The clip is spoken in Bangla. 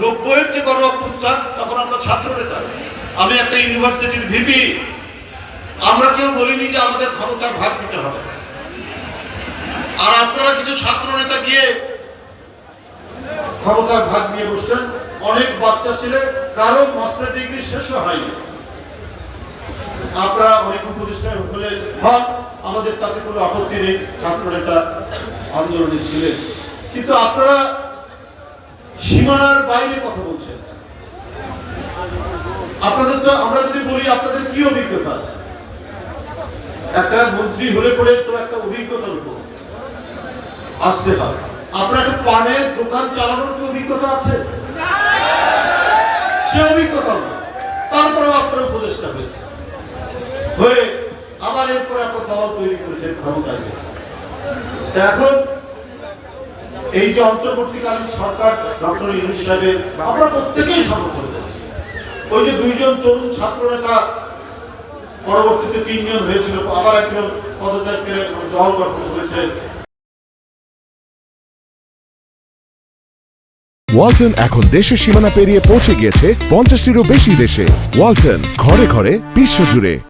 নব্বইয়ের যে গণ অভ্যুত্থান, তখন আমরা ছাত্র নেতা। আমি একটা ইউনিভার্সিটির ভিপি আমরা কেউ বলিনি যে আমাদের ক্ষমতার ভাগ দিতে হবে। আর আপনারা কিছু ছাত্র নেতা গিয়ে ক্ষমতার ভাগ নিয়ে বসলেন। অনেক বাচ্চা ছেলে, কারও মাস্টার ডিগ্রি শেষও হয়নি। আপনারা অনেক উপদেষ্টা হলেন হন আমাদের তাতে কোনো আপত্তি নেই। ছাত্র নেতা আন্দোলনে ছিলেন। কিন্তু আপনারা সীমানার বাইরে কথা বলছেন। আপনাদের তো, আমরা যদি বলি আপনাদের কি অভিজ্ঞতা আছে? একটা মন্ত্রী হলে পরে তো একটা অভিজ্ঞতার উপর আসতে হয় আপনার একটা পানের দোকান চালানোর কি অভিজ্ঞতা আছে? সে অভিজ্ঞতা। তারপরেও আপনার উপদেষ্টা হয়েছে। হয়ে আবার এরপরে আপনার দল তৈরি করেছে ক্ষমতায় এখন এই যে অন্তর্বর্তীকালীন সরকার ডক্টর ইউনুস সাহেবের, আমরা প্রত্যেকেই সমর্থন করছি। ওই যে দুইজন তরুণ ছাত্র নেতা পরবর্তীতে তিনজন হয়েছিল, আবার একজন পদত্যাগ করে দল গঠন করেছে। ওয়ালটন এখন দেশের সীমানা পেরিয়ে পৌঁছে গিয়েছে পঞ্চাশটিরও বেশি দেশে। ওয়ালটন, ঘরে ঘরে বিশ্বজুড়ে